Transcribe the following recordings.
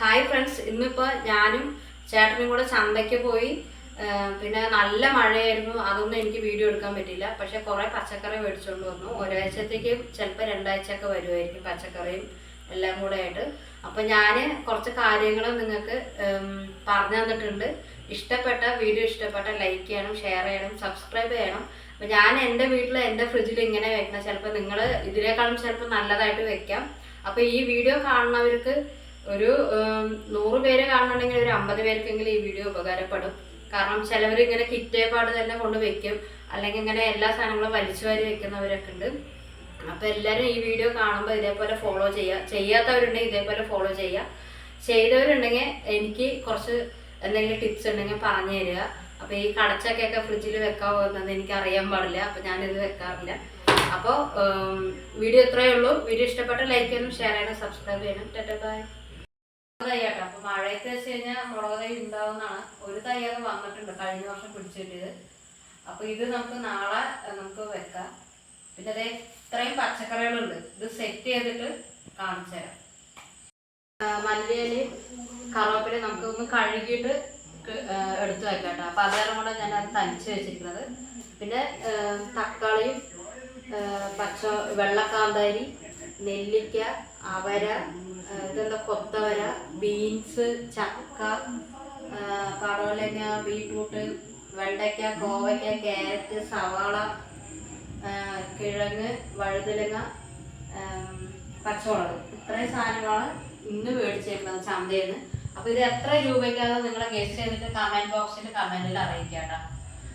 Hi friends ഇന്നിപ്പോൾ ഞാനും ചേട്ടനും കൂടെ ചന്തയ്ക്ക് പോയി. പിന്നെ നല്ല മഴയായിരുന്നു. അതൊന്നും എനിക്ക് വീഡിയോ എടുക്കാൻ പറ്റില്ല പക്ഷെ കുറേ പച്ചക്കറി മേടിച്ചുകൊണ്ട് വന്നു. ഒരാഴ്ചത്തേക്ക് ചിലപ്പോൾ രണ്ടാഴ്ചയൊക്കെ വരുമായിരിക്കും പച്ചക്കറിയും എല്ലാം കൂടെ ആയിട്ട്. അപ്പം ഞാൻ കുറച്ച് കാര്യങ്ങൾ നിങ്ങൾക്ക് പറഞ്ഞു തന്നിട്ടുണ്ട്. ഇഷ്ടപ്പെട്ട വീഡിയോ ഇഷ്ടപ്പെട്ട ലൈക്ക് ചെയ്യണം ഷെയർ ചെയ്യണം സബ്സ്ക്രൈബ് ചെയ്യണം. അപ്പം ഞാൻ എന്റെ വീട്ടിൽ എന്റെ ഫ്രിഡ്ജിൽ ഇങ്ങനെ വെക്കണം. ചിലപ്പോൾ നിങ്ങൾ ഇതിനേക്കാളും ചിലപ്പോൾ നല്ലതായിട്ട് വെക്കാം. അപ്പോൾ ഈ വീഡിയോ കാണുന്നവർക്ക് ഒരു നൂറ് പേര് കാണുന്നുണ്ടെങ്കിൽ ഒരു അമ്പത് പേർക്കെങ്കിലും ഈ വീഡിയോ ഉപകാരപ്പെടും. കാരണം ചിലവർ ഇങ്ങനെ കിറ്റേപാട് തന്നെ കൊണ്ട് വെക്കും. അല്ലെങ്കിൽ ഇങ്ങനെ എല്ലാ സാധനങ്ങളും വലിച്ചു വാരി വെക്കുന്നവരൊക്കെ ഉണ്ട്. അപ്പൊ എല്ലാവരും ഈ വീഡിയോ കാണുമ്പോൾ ഇതേപോലെ ഫോളോ ചെയ്യുക ചെയ്യാത്തവരുണ്ടെങ്കിൽ ഇതേപോലെ ഫോളോ ചെയ്യുക ചെയ്തവരുണ്ടെങ്കിൽ എനിക്ക് കുറച്ച് എന്തെങ്കിലും ടിപ്സ് ഉണ്ടെങ്കിൽ പറഞ്ഞു തരിക. അപ്പൊ ഈ കടച്ചക്കയൊക്കെ ഫ്രിഡ്ജിൽ വെക്കാൻ പോകുന്നത് എനിക്ക് അറിയാൻ പാടില്ല. അപ്പൊ ഞാനിത് വെക്കാറില്ല. അപ്പോൾ വീഡിയോ ഇത്രയേ ഉള്ളൂ. വീഡിയോ ഇഷ്ടപ്പെട്ട ലൈക്ക് ചെയ്യണം ഷെയർ ചെയ്യണം സബ്സ്ക്രൈബ് ചെയ്യണം ടെറ്റ ബൈ തയ്യാട്ടോ അപ്പൊ മഴയത്ത് വെച്ച് കഴിഞ്ഞാൽ മുളക് തൈ ഉണ്ടാവുന്നതാണ്. ഒരു തൈയൊക്കെ വന്നിട്ടുണ്ട്. കഴിഞ്ഞ വർഷം പിടിച്ചിട്ടത്. അപ്പൊ ഇത് നമുക്ക് നാളെ നമുക്ക് വെക്കാം. പിന്നെ അതേ ഇത്രയും പച്ചക്കറികളുണ്ട്. ഇത് സെറ്റ് ചെയ്തിട്ട് കാണിച്ചു തരാം. ആ, കറുവപ്പില നമുക്ക് ഒന്ന് കഴുകിയിട്ട് എടുത്തു വെക്കാം അപ്പൊ അതേറെ കൂടെ ഞാൻ അത് തനിച്ച് വെച്ചിരിക്കുന്നത്. പിന്നെ തക്കാളിയും പച്ച വെള്ളക്കാന്താരി നെല്ലിക്ക അവര ഇതെന്താ കൊത്തവര ബീൻസ് ചക്ക കടോലങ്ങ ബീട്രൂട്ട് വെണ്ടയ്ക്ക കോവയ്ക്ക ക്യാരറ്റ് സവാള കിഴങ്ങ് വഴുതലങ്ങ പച്ചമുളക്. ഇത്രയും സാധനങ്ങളാണ് ഇന്ന് മേടിച്ചേക്കുന്നത് ചന്തയിൽ നിന്ന് അപ്പൊ ഇത് എത്ര രൂപയ്ക്കാണ് നിങ്ങളെ ഗസ്റ്റ് ചെയ്തിട്ട് കമന്റ് ബോക്സിൽ കമന്റിൽ അറിയിക്കുക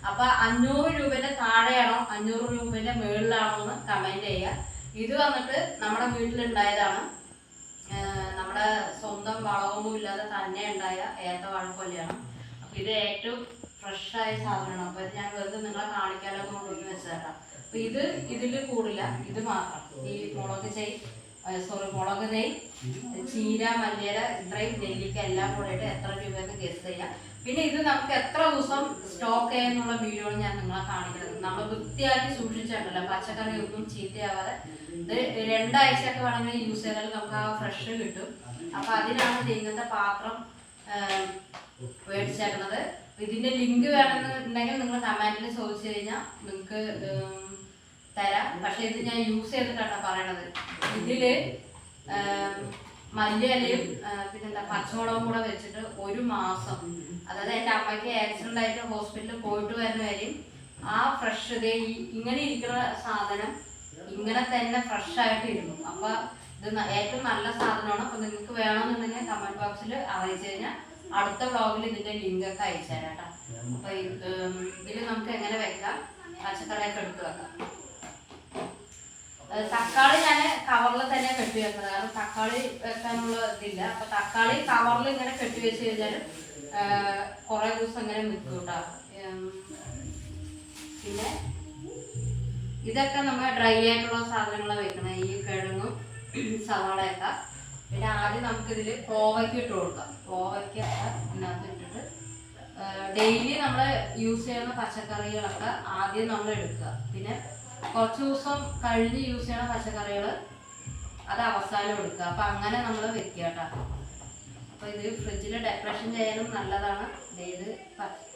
അപ്പൊ അഞ്ഞൂറ് രൂപന്റെ താഴെയാണോ അഞ്ഞൂറ് രൂപന്റെ മുകളിലാണോ എന്ന് കമന്റ് ചെയ്യുക. ഇത് വന്നിട്ട് നമ്മുടെ വീട്ടിലുണ്ടായതാണ് നമ്മുടെ സ്വന്തം വളമൊന്നും ഇല്ലാതെ തന്നെ ഉണ്ടായ ഏത്തവാഴക്കൊല്ലയാണ് അപ്പൊ ഇത് ഏറ്റവും ഫ്രഷ് ആയ സാധനമാണ്. അപ്പൊ ഇത് ഞാൻ വെറുതെ നിങ്ങളെ കാണിക്കാനൊക്കെ കൊണ്ടുപോയി വെച്ചതാ അപ്പൊ ഇത് ഇതിൽ കൂടില്ല ഇത് മാത്രം. ഈ മുളക് ചെയ് സോറി മുളക് നെയ് ചീര മല്ലിയില ഇത്രയും നെല്ലിക്ക എല്ലാം കൂടെ എത്ര രൂപയെന്ന് ഗസ് ചെയ്യാം. പിന്നെ ഇത് നമുക്ക് എത്ര ദിവസം സ്റ്റോക്ക് ചെയ്യാന്നുള്ള വീഡിയോ ഞാൻ നിങ്ങളെ കാണിക്കുന്നത്. നമ്മൾ വൃത്തിയാക്കി സൂക്ഷിച്ചിട്ടുണ്ടല്ലോ. പച്ചക്കറി ഒന്നും ചീത്തയാവാതെ ഇത് രണ്ടാഴ്ചയൊക്കെ വേണമെങ്കിൽ യൂസ് ചെയ്താൽ നമുക്ക് ആ ഫ്രഷ് കിട്ടും. അപ്പൊ അതിനാണ് ഇങ്ങനത്തെ പാത്രം മേടിച്ചേക്കുന്നത് ഇതിന്റെ ലിങ്ക് വേണമെന്നുണ്ടെങ്കിൽ നിങ്ങൾ കമാൻഡിൽ ചോദിച്ചു കഴിഞ്ഞാൽ നിങ്ങൾക്ക് തരാം. പക്ഷെ ഇത് ഞാൻ യൂസ് ചെയ്തിട്ടാണ് പറയണത്. ഇതിൽ മല്ലിയിലയും പിന്നെന്താ പച്ചമുളകും കൂടെ വെച്ചിട്ട് ഒരു മാസം. അതായത് എന്റെ അമ്മയ്ക്ക് ആക്സിഡന്റ് ആയിട്ട് ഹോസ്പിറ്റലിൽ പോയിട്ട് വരുന്ന വരെയും ആ ഫ്രഷ് ഇങ്ങനെ ഇരിക്കുന്ന സാധനം ഇങ്ങനെ തന്നെ ഫ്രഷ് ആയിട്ട് ഇരുന്നു. അപ്പൊ ഇത് ഏറ്റവും നല്ല സാധനമാണ്. അപ്പൊ നിങ്ങൾക്ക് വേണമെന്നുണ്ടെങ്കിൽ കമന്റ് ബോക്സിൽ അറിയിച്ചു കഴിഞ്ഞാൽ അടുത്ത വ്ളോഗിൽ ഇതിന്റെ ലിങ്ക് ഒക്കെ അയച്ചു തരാം കേട്ടോ. അപ്പൊ ഇതിൽ നമുക്ക് എങ്ങനെ വെക്കാം? പച്ചക്കറിയൊക്കെ എടുത്ത് വെക്കാം. തക്കാളി ഞാൻ കവറിൽ തന്നെ കെട്ടി വെക്കുന്നത് കാരണം തക്കാളി വെക്കാനുള്ള ഇതില്ല. അപ്പൊ തക്കാളി കവറിൽ ഇങ്ങനെ കെട്ടി വെച്ച് കഴിഞ്ഞാൽ കുറെ ദിവസം ഇങ്ങനെ നിൽക്കും കേട്ടോ പിന്നെ ഇതൊക്കെ നമ്മൾ ഡ്രൈ ആയിട്ടുള്ള സാധനങ്ങളാണ് വെക്കണം. ഈ കിഴങ്ങും സവാളയൊക്കെ. പിന്നെ ആദ്യം നമുക്കിതിൽ കോവയ്ക്ക് ഇട്ട് കൊടുക്കാം. കോവയ്ക്ക ഇതിനകത്ത് ഇട്ടിട്ട്. ഡെയിലി നമ്മൾ യൂസ് ചെയ്യുന്ന പച്ചക്കറികളൊക്കെ ആദ്യം നമ്മൾ എടുക്കുക. പിന്നെ കുറച്ച് ദിവസം കഴിഞ്ഞ് യൂസ് ചെയ്യണ പച്ചക്കറികൾ അത് അവസാനം എടുക്കുക. അപ്പം അങ്ങനെ നമ്മൾ വെക്കുക കേട്ടോ. അപ്പോൾ ഇത് ഫ്രിഡ്ജിൽ ഡെക്കറേഷൻ ചെയ്യാനും നല്ലതാണ്. ഇത്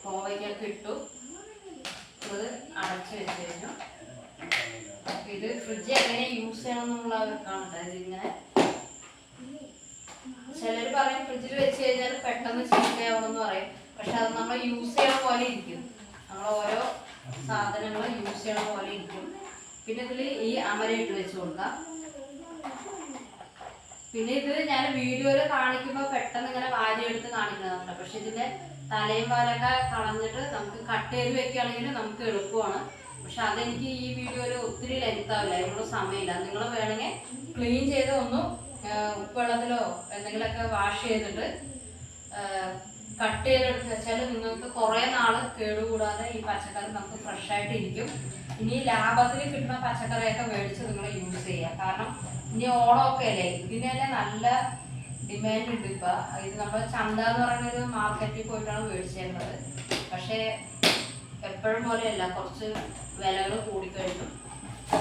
കോവയ്ക്കൊക്കെ ഇട്ടു. ഇത് അടച്ചു വെച്ച് കഴിഞ്ഞു. ഇത് ഫ്രിഡ്ജ് എങ്ങനെ യൂസ് ചെയ്യണം എന്നുള്ള കേട്ടോ ഇതിങ്ങനെ ചിലർ പറയും ഫ്രിഡ്ജിൽ വെച്ച് കഴിഞ്ഞാൽ പെട്ടെന്ന് ചീത്തയാവണമെന്ന് പറയും. പക്ഷെ അത് നമ്മൾ യൂസ് ചെയ്യണ പോലെ ഇരിക്കും. നമ്മൾ ഓരോ സാധനങ്ങൾ യൂസ് ചെയ്യണ പോലെ ഇരിക്കും. പിന്നെ ഇതിൽ ഈ അമരയിട്ട് വെച്ച് കൊടുക്കാം. പിന്നെ ഇത് ഞാൻ വീഡിയോയിൽ കാണിക്കുമ്പോൾ പെട്ടെന്ന് ഇങ്ങനെ വാരി എടുത്ത് കാണിക്കുന്നതാണ് പക്ഷെ ഇതിന്റെ തലയും വാലൊക്കെ കളഞ്ഞിട്ട് നമുക്ക് കട്ട് ചെയ്ത് വെക്കുകയാണെങ്കിൽ നമുക്ക് എളുപ്പമാണ്. പക്ഷെ അതെനിക്ക് ഈ വീഡിയോയിൽ ഒത്തിരി ലെങ്ത്താവില്ല. അതിനുള്ള സമയമില്ല. നിങ്ങൾ വേണമെങ്കിൽ ക്ലീൻ ചെയ്ത് ഒന്ന് ഉപ്പുവെള്ളത്തിലോ എന്തെങ്കിലുമൊക്കെ വാഷ് ചെയ്തിട്ട് കട്ട് ചെയ്തെടുത്ത് വെച്ചാൽ നിങ്ങൾക്ക് കുറേ നാൾ കേടുകൂടാതെ ഈ പച്ചക്കറി നമുക്ക് ഫ്രഷ് ആയിട്ട് ഇരിക്കും ഇനി ലാഭത്തിൽ കിട്ടുന്ന പച്ചക്കറിയൊക്കെ മേടിച്ച് നിങ്ങൾ യൂസ് ചെയ്യുക കാരണം ഇനി ഓണമൊക്കെ അല്ലേ? ഇതിനെ നല്ല ഡിമാൻഡ് ഉണ്ട് ഇപ്പൊ. ഇത് നമ്മൾ ചന്ത എന്ന് പറയുന്നത് മാർക്കറ്റിൽ പോയിട്ടാണ് മേടിച്ചേക്കുന്നത് പക്ഷേ എപ്പോഴും പോലെയല്ല കുറച്ച് വിലകൾ കൂടിക്കഴിഞ്ഞു.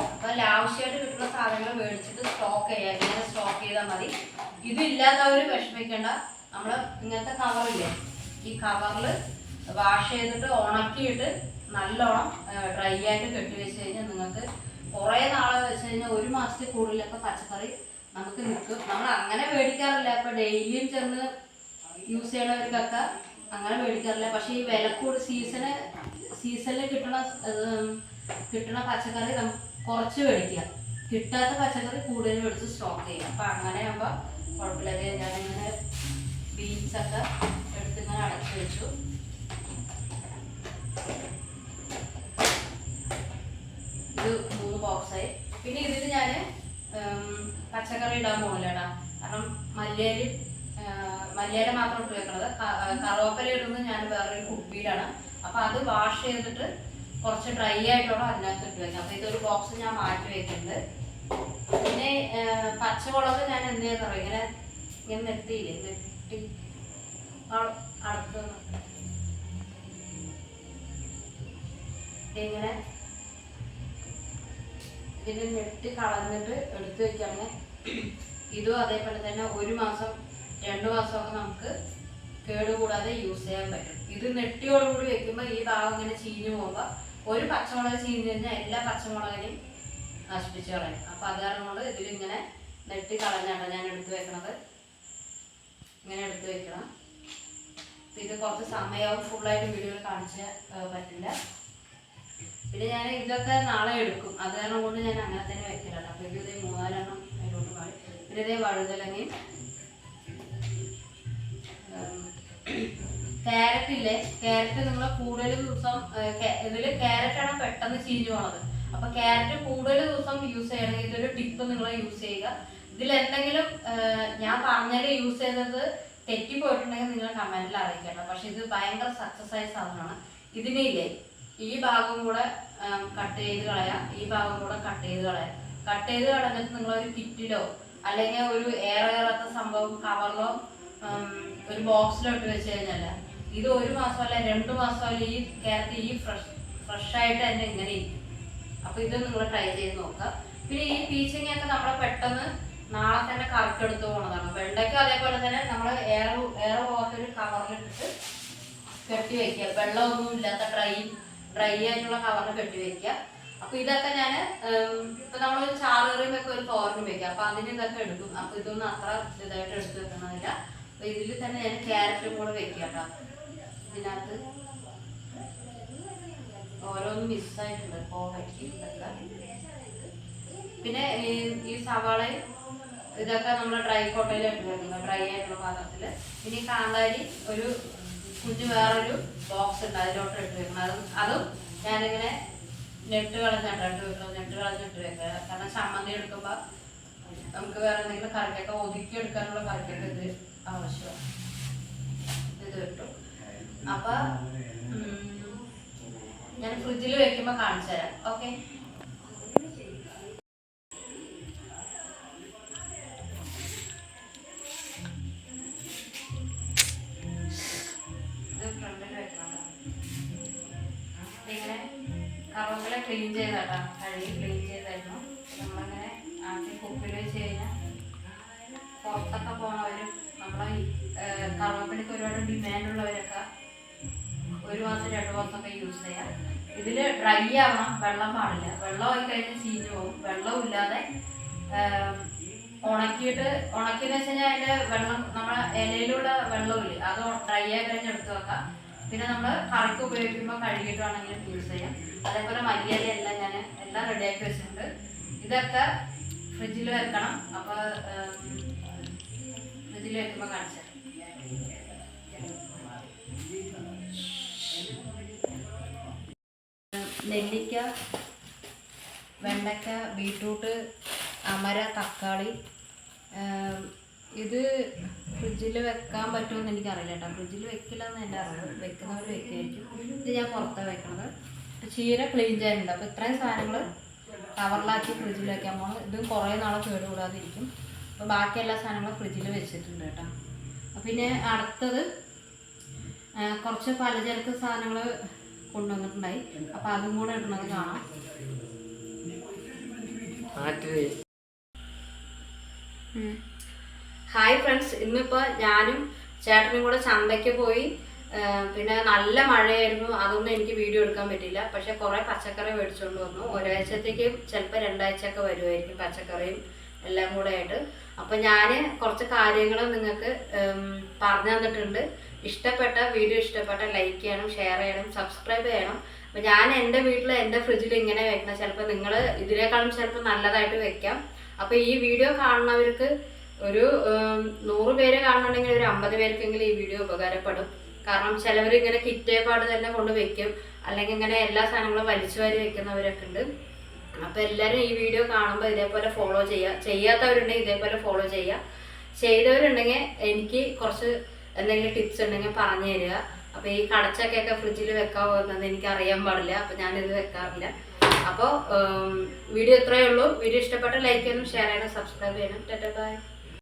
അപ്പൊ ലാവശ്യമായിട്ട് കിട്ടുന്ന സാധനങ്ങൾ മേടിച്ചിട്ട് സ്റ്റോക്ക് ചെയ്യുക ഇങ്ങനെ സ്റ്റോക്ക് ചെയ്താൽ മതി. ഇതില്ലാത്തവർ വിഷമിക്കേണ്ട. നമ്മൾ ഇങ്ങനത്തെ കവറില്ലേ ഈ കവറിൽ വാഷ് ചെയ്തിട്ട് ഉണക്കിയിട്ട് നല്ലോണം ഡ്രൈ ആയിട്ട് കെട്ടി വെച്ച് കഴിഞ്ഞാൽ നിങ്ങൾക്ക് കുറേ നാളെ വെച്ച് കഴിഞ്ഞാൽ ഒരു മാസത്തിൽ കൂടുതലൊക്കെ പച്ചക്കറി നമുക്ക് നിൽക്കും. നമ്മൾ അങ്ങനെ മേടിക്കാറില്ല. ഇപ്പൊ ഡെയിലിയും ചെന്ന് യൂസ് ചെയ്യണവർക്കൊക്കെ അങ്ങനെ മേടിക്കാറില്ല. പക്ഷേ ഈ വിലക്കൂട് സീസണ് സീസണിൽ കിട്ടണ കിട്ടണ പച്ചക്കറി നമുക്ക് കുറച്ച് മേടിക്കുക കിട്ടാത്ത പച്ചക്കറി കൂടുതൽ മേടിച്ച് സ്റ്റോക്ക് ചെയ്യാം. അപ്പൊ അങ്ങനെ കുഴപ്പമില്ലാതെ കുഴപ്പമില്ല ഞാനിങ്ങനെ ബീൻസ് എടുത്തിങ്ങനെ എടുത്ത് അടച്ചു വെച്ചു. ഇത് മൂന്ന് ബോക്സായി പിന്നെ ഇതിൽ ഞാൻ പച്ചക്കറി ഇടാൻ പോകുന്നില്ല കാരണം മല്ലിയില മല്ലിയില മാത്രം ഇട്ട് വെക്കണത് ക- ഇടുന്നത് ഞാൻ വേറൊരു കുപ്പിയിലാണ്. അപ്പൊ അത് വാഷ് ചെയ്തിട്ട് കുറച്ച് ഡ്രൈ ആയിട്ടുള്ള അതിനകത്ത് ഇട്ട് വെക്കാം. അപ്പൊ ഇതൊരു ബോക്സ് ഞാൻ മാറ്റി വെക്കുന്നുണ്ട് പിന്നെ പച്ചമുളക് ഞാൻ എന്ത് ചെയ്യുന്നറിയോ ഇങ്ങനെ ഇങ്ങനെ നെട്ടിയില്ലേ ഇങ്ങനെ ഇതിന് നെട്ട് കളഞ്ഞിട്ട് എടുത്തു വെക്കാണ്. ഇതും അതേപോലെ തന്നെ ഒരു മാസം രണ്ട് മാസമൊക്കെ നമുക്ക് കേടുകൂടാതെ യൂസ് ചെയ്യാൻ പറ്റും. ഇത് നെട്ടിയോടുകൂടി വെക്കുമ്പോൾ ഈ ഭാഗം ഇങ്ങനെ ചീഞ്ഞു പോകുമ്പോൾ ഒരു പച്ചമുളക് ചീഞ്ഞു കഴിഞ്ഞാൽ എല്ലാ പച്ചമുളകിനെയും നശിപ്പിച്ചു കളയും. അപ്പം അത് കാരണം കൊണ്ട് ഇതിലിങ്ങനെ നെട്ടി കളഞ്ഞാണ് ഞാൻ എടുത്തു വെക്കണത് ഇങ്ങനെ എടുത്ത് വെക്കണം. ഇത് കുറച്ച് സമയവും. ഫുള്ളായിട്ട് വീഡിയോയിൽ കാണിച്ച് പറ്റില്ല. പിന്നെ ഞാൻ ഇതൊക്കെ നാളെ എടുക്കും. അത് കാരണം കൊണ്ട് ഞാൻ അങ്ങനെ തന്നെ വെക്കലാണ്. അപ്പൊ ഇത് മൂന്നാലെണ്ണം അതിലോട്ട് പാടി. പിന്നെ ഇതേ വഴുതലങ്ങയും ക്യാരറ്റ് ഇല്ലേ ക്യാരറ്റ് നിങ്ങൾ കൂടുതൽ ദിവസം ഇതിൽ ക്യാരറ്റാണ് പെട്ടെന്ന് ചീഞ്ഞു പോണത്. അപ്പൊ ക്യാരറ്റ് കൂടുതൽ ദിവസം യൂസ് ചെയ്യണമെങ്കിൽ ഇതൊരു ടിപ്പ് നിങ്ങൾ യൂസ് ചെയ്യുക. ഇതിൽ എന്തെങ്കിലും ഞാൻ പറഞ്ഞത് യൂസ് ചെയ്തത് തെറ്റി പോയിട്ടുണ്ടെങ്കിൽ നിങ്ങൾ കമന്റിൽ അറിയിക്കണം. പക്ഷെ ഇത് ഭയങ്കര സക്സസ് ആയ സാധനമാണ്. ഇതിനില്ലേ ഈ ഭാഗം കൂടെ കട്ട് ചെയ്ത് കളയാം. ഈ ഭാഗം കൂടെ കട്ട് ചെയ്ത് കളയാം. കട്ട് ചെയ്ത് കളഞ്ഞിട്ട് നിങ്ങൾ ഒരു കിറ്റിലോ അല്ലെങ്കിൽ ഒരു എയർ സംഭവം കവറിലോ ഒരു ബോക്സിലോ ഇട്ട് വെച്ച് കഴിഞ്ഞാൽ ഇത് ഒരു മാസം അല്ല രണ്ട് മാസം അല്ല ഈ കേരളത്തിൽ ഈ ഫ്രഷ് ഫ്രഷ് ആയിട്ട് തന്നെ ഇങ്ങനെ ഇരിക്കും. അപ്പൊ ഇത് നിങ്ങൾ ട്രൈ ചെയ്ത് നോക്കുക. പിന്നെ ഈ പീച്ചിങ് ഒക്കെ നമ്മളെ പെട്ടെന്ന് നാളെ തന്നെ കറക്കെടുത്ത് പോണതാണ്. വെള്ളയ്ക്ക് അതേപോലെ തന്നെ നമ്മൾ ഏറെ എയർ പോകാത്തൊരു കവറിലിട്ടിട്ട് കെട്ടി വെക്കുക. വെള്ളമൊന്നും ഇല്ലാത്ത ഡ്രൈ ഡ്രൈ ആയിട്ടുള്ള കവറിൽ കെട്ടി വെക്കുക. അപ്പൊ ഇതൊക്കെ ഞാൻ ഇപ്പൊ നമ്മൾ ചാറുകറിയും ഒക്കെ ഒരു തോരനും വെക്കുക. അപ്പൊ അതിന് ഇതൊക്കെ എടുക്കും. അപ്പൊ ഇതൊന്നും അത്ര ഇതായിട്ട് എടുത്ത് വെക്കണമെന്നില്ല അപ്പൊ ഇതിൽ തന്നെ ഞാൻ ക്യാരറ്റും കൂടെ വെക്കുക കേട്ടോ. ഇതിനകത്ത് ഓരോന്ന് മിസ്സായിട്ടുണ്ട് കോവയ്ക്ക് പിന്നെ ഈ സവാളയും ഇതൊക്കെ നമ്മൾ ഡ്രൈ കോട്ടയിൽ ഇട്ട് വെക്കുന്നത് ഡ്രൈ ആയിട്ടുള്ള പാത്രത്തിൽ ഇനി കാന്താരി ഒരു കുഞ്ഞു വേറൊരു ബോക്സ് ഉണ്ട് അതിലോട്ട് ഇട്ട് വെക്കണം. അതും അതും ഞാനിങ്ങനെ നെട്ട് കളഞ്ഞിട്ട് ഇട്ട് വെക്കണം നെട്ട് കളഞ്ഞിട്ട് വെക്കുക കാരണം ചമ്മന്തി എടുക്കുമ്പോൾ നമുക്ക് വേറെ എന്തെങ്കിലും കറിക്കൊക്കെ ഒതുക്കി എടുക്കാനുള്ള കറിക്കൊക്കെ ഇത് ആവശ്യമാണ്. ഇത് കിട്ടും. അപ്പൊ ഞാൻ ഫ്രിഡ്ജിൽ വെക്കുമ്പോൾ കാണിച്ചു തരാം ഓക്കെ? ഫ്രണ്ടിൽ വെക്കണം കറുവപ്പല ക്ലീൻ ചെയ്താട്ടാ കഴുകി ക്ലീൻ ചെയ്തായിരുന്നു. നമ്മളങ്ങനെ ആക്കി കുപ്പിൽ വെച്ച് കഴിഞ്ഞാൽ പുറത്തൊക്കെ പോണവരും നമ്മളെ ഈ കറുവപ്പലയ്ക്ക് ഒരുപാട് ഡിമാൻഡ് ഉള്ളവരൊക്കെ ഒരു മാസം രണ്ട് മാസമൊക്കെ യൂസ് ചെയ്യാം. ഇതിൽ ഡ്രൈ ആവണം വെള്ളം പാടില്ല. വെള്ളം ആയി കഴിഞ്ഞാൽ ചീഞ്ഞു പോകും. വെള്ളമില്ലാതെ ഉണക്കിയിട്ട് ഉണക്കിന്ന് വെച്ച് കഴിഞ്ഞാൽ അതിന്റെ വെള്ളം നമ്മുടെ ഇലയിലുള്ള വെള്ളമില്ലേ അത് ഡ്രൈ ആയി കഴിഞ്ഞ് എടുത്തു വെക്കാം. പിന്നെ നമ്മൾ കറിക്ക് ഉപയോഗിക്കുമ്പോൾ കഴുകിയിട്ട് വേണമെങ്കിലും യൂസ് ചെയ്യാം. അതേപോലെ മല്ലിയില എല്ലാം ഞാൻ എല്ലാം റെഡിയാക്കി വെച്ചിട്ടുണ്ട്. ഇതൊക്കെ ഫ്രിഡ്ജിൽ വെക്കണം. അപ്പോൾ ഫ്രിഡ്ജിൽ വെക്കുമ്പോൾ കാണിച്ചു. നെല്ലിക്ക വെണ്ടക്ക ബീട്രൂട്ട് അമര തക്കാളി ഇത് ഫ്രിഡ്ജിൽ വെക്കാൻ പറ്റുമെന്ന് എനിക്കറിയില്ല കേട്ടോ. ഫ്രിഡ്ജിൽ വെക്കില്ല എന്ന് എന്റെ അറിവ്. വെക്കുന്നവർ വെക്കുമായിരിക്കും ഇത് ഞാൻ പുറത്താണ് വെക്കണത്. ചീര ക്ലീൻ ചെയ്യാനുണ്ട്. അപ്പോൾ ഇത്രയും സാധനങ്ങൾ കവറിലാക്കി ഫ്രിഡ്ജിൽ വെക്കാൻ പോകണം ഇതും കുറേ നാളെ കേടുകൂടാതിരിക്കും. അപ്പോൾ ബാക്കി എല്ലാ സാധനങ്ങളും ഫ്രിഡ്ജിൽ വെച്ചിട്ടുണ്ട് കേട്ടോ. അപ്പം പിന്നെ അടുത്തത് കുറച്ച് പലചരക്ക് സാധനങ്ങൾ കൊണ്ടുവന്നിട്ടുണ്ടായി. അപ്പോൾ അതും കൂടെ ഇടുന്നത് കാണാം. ഹായ് ഫ്രണ്ട്സ് ഇന്നിപ്പോൾ ഞാനും ചേട്ടനും കൂടെ ചന്തയ്ക്ക് പോയി. പിന്നെ നല്ല മഴയായിരുന്നു. അതൊന്നും എനിക്ക് വീഡിയോ എടുക്കാൻ പറ്റിയില്ല. പക്ഷെ കുറേ പച്ചക്കറി മേടിച്ചുകൊണ്ട് വന്നു. ഒരാഴ്ചത്തേക്ക് ചിലപ്പോൾ രണ്ടാഴ്ചയൊക്കെ വരുമായിരിക്കും പച്ചക്കറിയും എല്ലാം കൂടെ ആയിട്ട്. അപ്പം ഞാൻ കുറച്ച് കാര്യങ്ങൾ നിങ്ങൾക്ക് പറഞ്ഞു തന്നിട്ടുണ്ട്. ഇഷ്ടപ്പെട്ട വീഡിയോ ഇഷ്ടപ്പെട്ട ലൈക്ക് ചെയ്യണം ഷെയർ ചെയ്യണം സബ്സ്ക്രൈബ് ചെയ്യണം. അപ്പം ഞാൻ എന്റെ വീട്ടിൽ എന്റെ ഫ്രിഡ്ജിൽ ഇങ്ങനെ വെക്കണം. ചിലപ്പോൾ നിങ്ങൾ ഇതിനേക്കാളും ചിലപ്പോൾ നല്ലതായിട്ട് വെക്കാം. അപ്പോൾ ഈ വീഡിയോ കാണുന്നവർക്ക് ഒരു നൂറ് പേര് കാണുന്നുണ്ടെങ്കിൽ ഒരു അമ്പത് പേർക്കെങ്കിലും ഈ വീഡിയോ ഉപകാരപ്പെടും. കാരണം ചിലവർ ഇങ്ങനെ കിറ്റേപ്പാട് തന്നെ കൊണ്ട് വെക്കും. അല്ലെങ്കിൽ ഇങ്ങനെ എല്ലാ സാധനങ്ങളും വലിച്ചു വാരി വെക്കുന്നവരൊക്കെ ഉണ്ട്. അപ്പോൾ എല്ലാവരും ഈ വീഡിയോ കാണുമ്പോൾ ഇതേപോലെ ഫോളോ ചെയ്യുക ചെയ്യാത്തവരുണ്ടെങ്കിൽ ഇതേപോലെ ഫോളോ ചെയ്യുക ചെയ്തവരുണ്ടെങ്കിൽ എനിക്ക് കുറച്ച് എന്തെങ്കിലും ടിപ്സ് ഉണ്ടെങ്കിൽ പറഞ്ഞു തരിക. അപ്പോൾ ഈ കടച്ചൊക്കെ ഫ്രിഡ്ജിൽ വെക്കാൻ പോകുന്നത് എനിക്ക് അറിയാൻ പാടില്ല. അപ്പോൾ ഞാനിത് വെക്കാറില്ല. അപ്പോൾ വീഡിയോ ഇത്രയേ ഉള്ളൂ. വീഡിയോ ഇഷ്ടപ്പെട്ട ലൈക്ക് ചെയ്യണം ഷെയർ ചെയ്യണം സബ്സ്ക്രൈബ് ചെയ്യണം. Tata bye